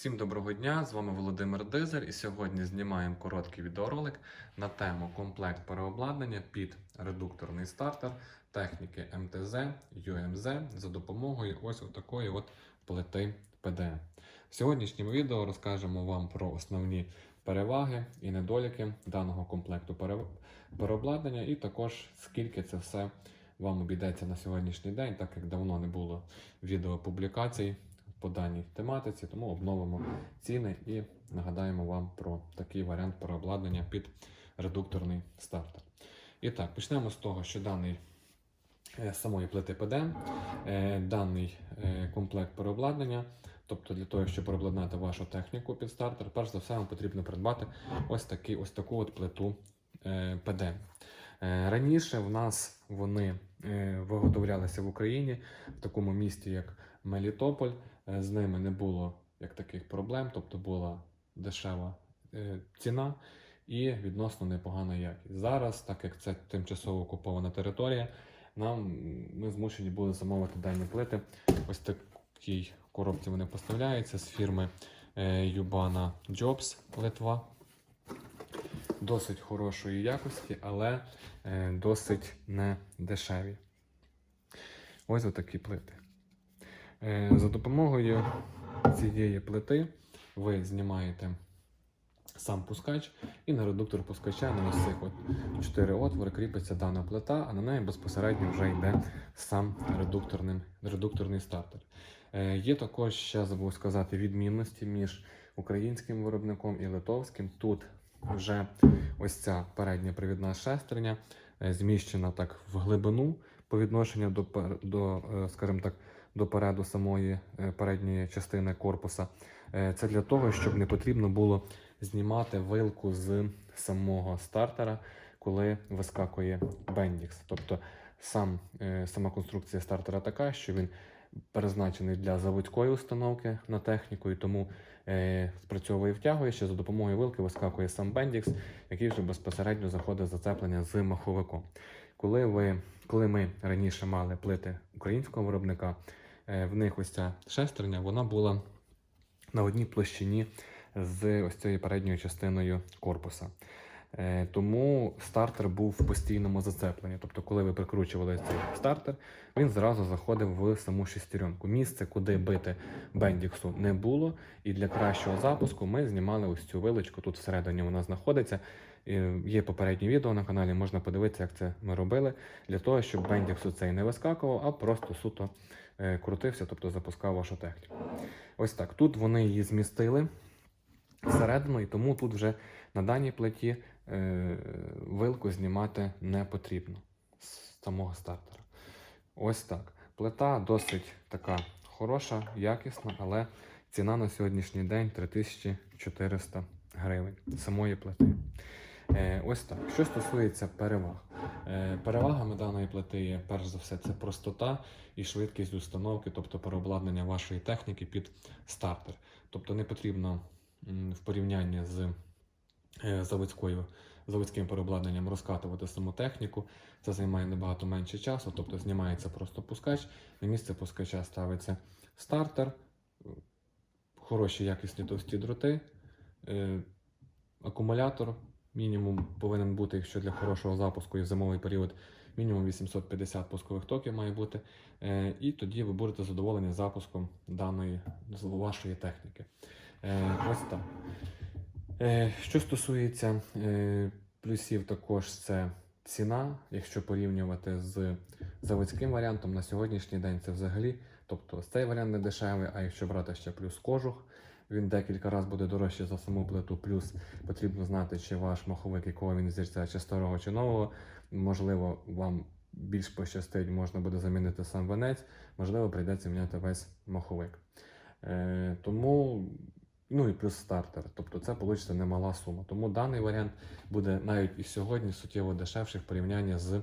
Всім доброго дня! З вами Володимир Дизель, і сьогодні знімаємо короткий відеоролик на тему комплект переобладнання під редукторний стартер техніки МТЗ UMZ за допомогою ось такої от плити PDM. В сьогоднішньому відео розкажемо вам про основні переваги і недоліки даного комплекту переобладнання, і також скільки це все вам обійдеться на сьогоднішній день, так як давно не було відеопублікацій по даній тематиці, тому обновимо ціни і нагадаємо вам про такий варіант переобладнання під редукторний стартер. І так, почнемо з того, що даний е, самої плити PDM, е, даний е, комплект переобладнання, тобто для того, щоб переобладнати вашу техніку під стартер, перш за все вам потрібно придбати ось, такий, ось таку от плиту. Е, Раніше в нас вони виготовлялися в Україні в такому місті, як Мелітополь. Е, З ними не було як таких проблем, тобто була дешева е, ціна і відносно непогана якість. Зараз, так як це тимчасово окупована територія, нам ми змушені були замовити дані плити. Ось такій коробці вони поставляються з фірми е, Yubana Jobs Литва. Досить хорошої якості, але е, досить не дешеві. Ось отакі плити. Е, За допомогою цієї плити ви знімаєте сам пускач, і на редуктор пускача на ось цих от 4 отвори кріпиться дана плита, а на неї безпосередньо вже йде сам редукторний, редукторний стартер. Е, Є також, ще забув сказати, відмінності між українським виробником і литовським. Тут вже ось ця передня привідна шестерня е, зміщена так в глибину по відношенню до, до скажімо так, до переду самої е, передньої частини корпуса. Е, Це для того, щоб не потрібно було знімати вилку з самого стартера, коли вискакує бендікс. Тобто сам, е, сама конструкція стартера така, що він призначений для заводської установки на техніку, і тому е, спрацьовує втягує, що за допомогою вилки вискакує сам бендікс, який вже безпосередньо заходить зацеплення з маховиком. Коли, ви, коли ми раніше мали плити українського виробника, е, в них ось ця шестерня вона була на одній площині з ось цією передньою частиною корпуса. Е, Тому стартер був в постійному зацепленні. Тобто, коли ви прикручували цей стартер, він зразу заходив в саму шестеренку. Місце, куди бити бендіксу, не було. І для кращого запуску ми знімали ось цю вилочку. Тут всередині вона знаходиться. Є попереднє відео на каналі, можна подивитися, як це ми робили, для того, щоб бендіксу цей не вискакував, а просто суто е, крутився, тобто запускав вашу техніку. Ось так. Тут вони її змістили всередину, і тому тут вже на даній плиті е, вилку знімати не потрібно з самого стартера. Ось так. Плита досить така хороша, якісна, але ціна на сьогоднішній день 3400 гривень самої плити. Е, ось так. Що стосується переваг. Е, перевагами даної плити є, перш за все, це простота і швидкість установки, тобто переобладнання вашої техніки під стартер. Тобто не потрібно в порівнянні з е, заводською, заводським переобладнанням розкатувати саму техніку. Це займає набагато менше часу, тобто знімається просто пускач, на місце пускача ставиться стартер, хороші якісні товсті дроти, акумулятор мінімум повинен бути, якщо для хорошого запуску і в зимовий період, мінімум 850 пускових токів має бути. Е, І тоді ви будете задоволені запуском даної вашої техніки. Е, Ось так. Е, Що стосується плюсів, також це ціна, якщо порівнювати з заводським варіантом на сьогоднішній день, це взагалі, тобто цей варіант не дешевий, а якщо брати ще плюс кожух, він декілька разів буде дорожче за саму плиту. Плюс потрібно знати, чи ваш маховик, якого він зірця, чи старого, чи нового. Можливо, вам більш пощастить, можна буде замінити сам венець, можливо, прийдеться міняти весь маховик. Е, тому, ну і плюс стартер. Тобто це вийде немала сума. Тому даний варіант буде навіть і сьогодні суттєво дешевший в порівнянні з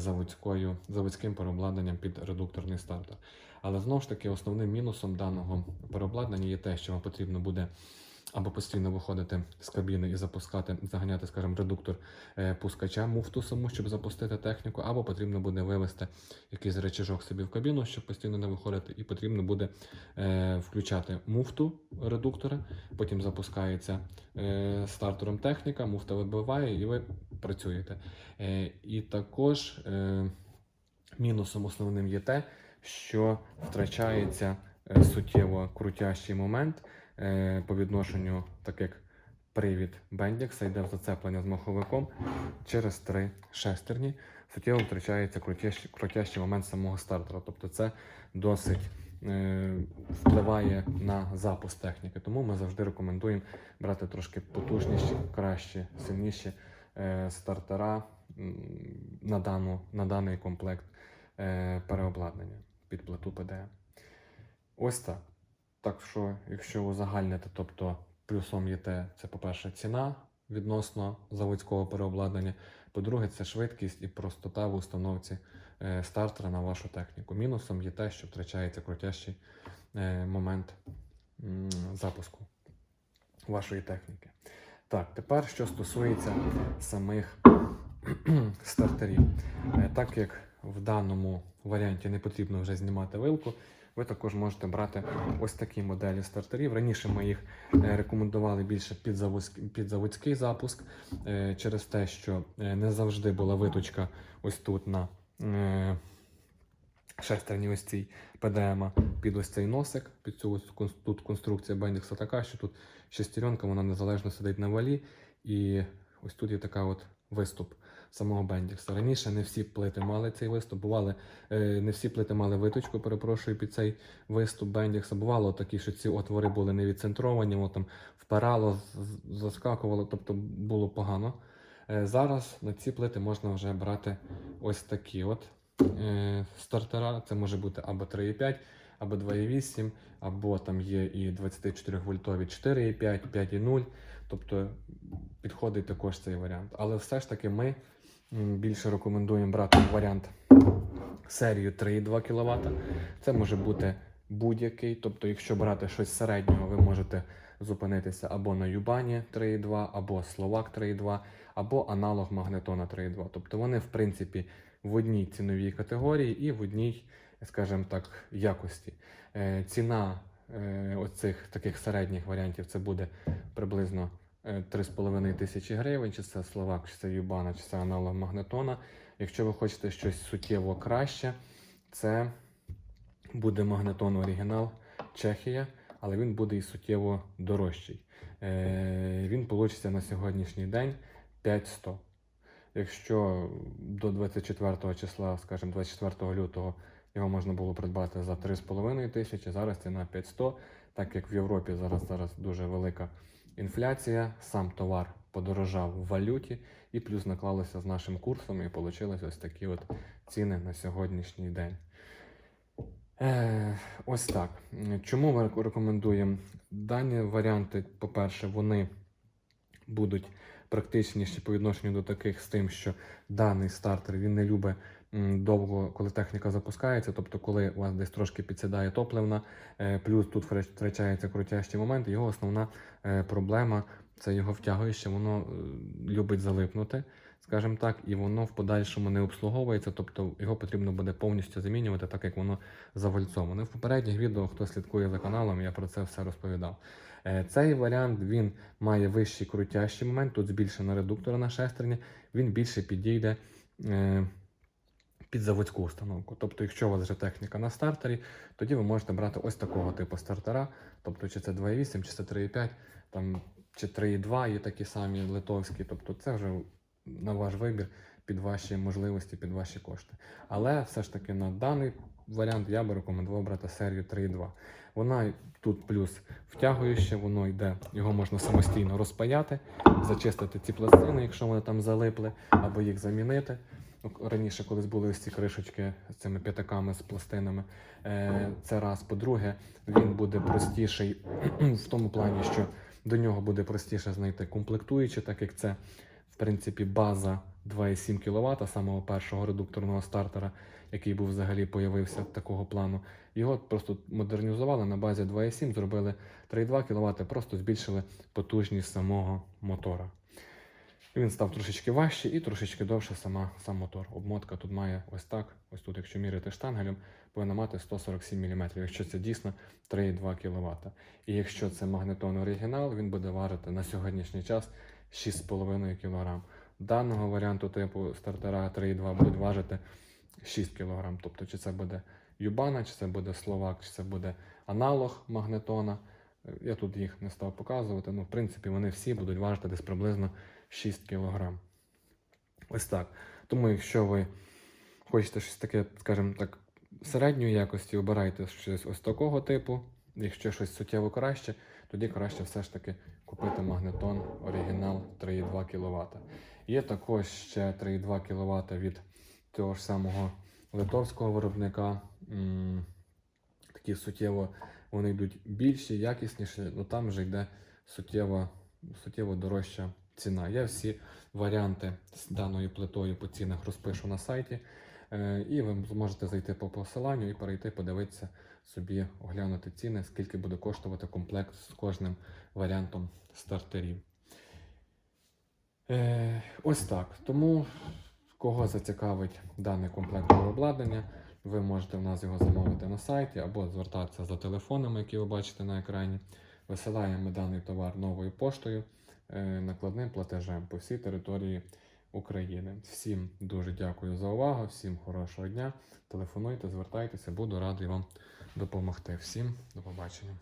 заводською, заводським переобладнанням під редукторний стартер. Але знову ж таки, основним мінусом даного переобладнання є те, що вам потрібно буде або постійно виходити з кабіни і запускати, заганяти, скажімо, редуктор е, пускача, муфту саму, щоб запустити техніку, або потрібно буде вивести якийсь речажок собі в кабіну, щоб постійно не виходити, і потрібно буде е, включати муфту редуктора, потім запускається е, стартером техніка, муфта вибиває і ви працюєте. І також мінусом основним є те, що втрачається суттєво крутящий момент по відношенню, так як привід Бендікса йде в зацеплення з маховиком через три шестерні. Суттєво втрачається крутящий, крутящий момент самого стартера. Тобто це досить е, впливає на запуск техніки. Тому ми завжди рекомендуємо брати трошки потужніші, кращі, сильніші е, стартера на, дану, на даний комплект е, переобладнання під плиту ПДМ. Ось так. Так що, якщо узагальнити, тобто плюсом є те, це, по-перше, ціна відносно заводського переобладнання. По-друге, це швидкість і простота в установці е, стартера на вашу техніку. Мінусом є те, що втрачається крутящий е, момент запуску вашої техніки. Так, тепер що стосується самих стартерів. Е, Так як в даному варіанті не потрібно вже знімати вилку, ви також можете брати ось такі моделі стартерів. Раніше ми їх е, рекомендували більше під заводський, під заводський запуск, е, через те, що е, не завжди була виточка ось тут на шестерні ось цій ПДМ під ось цей носик, під цю ось тут конструкція Бендікса така, що тут шестеренка, вона незалежно сидить на валі, і ось тут є така от виступ самого Бендікса. Раніше не всі плити мали цей виступ, бували, е, не всі плити мали виточку, перепрошую, під цей виступ Бендікса. Бувало такі, що ці отвори були не відцентровані, воно там впирало, заскакувало, тобто було погано. Е, Зараз на ці плити можна вже брати ось такі от е, стартера. Це може бути або 3,5, або 2,8, або там є і 24 вольтові 4,5, 5,0. Тобто підходить також цей варіант. Але все ж таки ми більше рекомендуємо брати варіант серію 3,2 кВт. Це може бути будь-який. Тобто, якщо брати щось середнього, ви можете зупинитися або на Юбані 3,2, або Словак 3,2, або аналог Магнетона 3,2. Тобто вони, в принципі, в одній ціновій категорії і в одній, скажімо так, якості. Е, Ціна е, оцих таких середніх варіантів це буде приблизно 3,5 тисячі гривень, чи це Словак, чи це Юбана, чи це аналог Магнетона. Якщо ви хочете щось суттєво краще, це буде Магнетон Оригінал Чехія, але він буде і суттєво дорожчий. Е, Він получиться на сьогоднішній день 5100. Якщо до 24 числа, скажімо, 24 лютого його можна було придбати за 3,5 тисячі, зараз ціна 500, так як в Європі зараз, зараз дуже велика інфляція, сам товар подорожав в валюті, і плюс наклалося з нашим курсом, і вийшли ось такі от ціни на сьогоднішній день. Е, ось так. Чому ми рекомендуємо? Дані варіанти, по-перше, вони будуть практичніші по відношенню до таких з тим, що даний стартер він не любить довго, коли техніка запускається, тобто коли у вас десь трошки підсідає топливна, е, плюс тут втрачається крутящий момент, його основна е, проблема це його втягуюче, воно е, любить залипнути, скажімо так, і воно в подальшому не обслуговується, тобто його потрібно буде повністю замінювати, так як воно завальцоване. В попередніх відео, хто слідкує за каналом, я про це все розповідав. Цей варіант він має вищий крутящий момент, тут збільшена редуктора на шестерні, він більше підійде під заводську установку. Тобто, якщо у вас вже техніка на стартері, тоді ви можете брати ось такого типу стартера, тобто чи це 2.8, чи це 3.5, там, чи 3.2 є такі самі литовські, тобто це вже на ваш вибір під ваші можливості, під ваші кошти. Але все ж таки на даний варіант я би рекомендував брати серію 3.2. Вона тут плюс втягуюче, воно йде, його можна самостійно розпаяти, зачистити ці пластини, якщо вони там залипли, або їх замінити. Ну, Раніше колись були ось ці кришечки з цими п'ятаками з пластинами. Е, Це раз. По-друге, він буде простіший в тому плані, що до нього буде простіше знайти комплектуючі, так як це, в принципі, база 2,7 кВт, самого першого редукторного стартера, який був взагалі появився такого плану. Його просто модернізували на базі 2,7, зробили 3,2 кВт, просто збільшили потужність самого мотора. Він став трошечки важче і трошечки довше сама, сам мотор. Обмотка тут має ось так. Ось тут, якщо міряти штангелем, повинна мати 147 мм, якщо це дійсно 3,2 кВт. І якщо це магнетон оригінал, він буде важити на сьогоднішній час 6,5 кг. Даного варіанту типу стартера 3,2 будуть важити 6 кг. Тобто, чи це буде Юбана, чи це буде Словак, чи це буде аналог магнетона. Я тут їх не став показувати. Ну, в принципі, вони всі будуть важити десь приблизно 6 кг. Ось так. Тому, якщо ви хочете щось таке, скажімо так, середньої якості, обирайте щось ось такого типу. Якщо щось суттєво краще, тоді краще все ж таки купити магнетон оригінал 3,2 кВт. Є також ще 3,2 кВт від того ж самого литовського виробника. Такі суттєво вони йдуть більші, якісніші, але там вже йде суттєво, суттєво дорожча ціна. Я всі варіанти з даною плитою по цінах розпишу на сайті. Е, І ви зможете зайти по посиланню і перейти, подивитися собі, оглянути ціни, скільки буде коштувати комплект з кожним варіантом стартерів. Е, ось так. Тому кого зацікавить даний комплект обладнання, ви можете в нас його замовити на сайті або звертатися за телефонами, які ви бачите на екрані. Висилаємо даний товар новою поштою накладним платежем по всій території України. Всім дуже дякую за увагу, всім хорошого дня. Телефонуйте, звертайтеся, буду радий вам допомогти. Всім до побачення.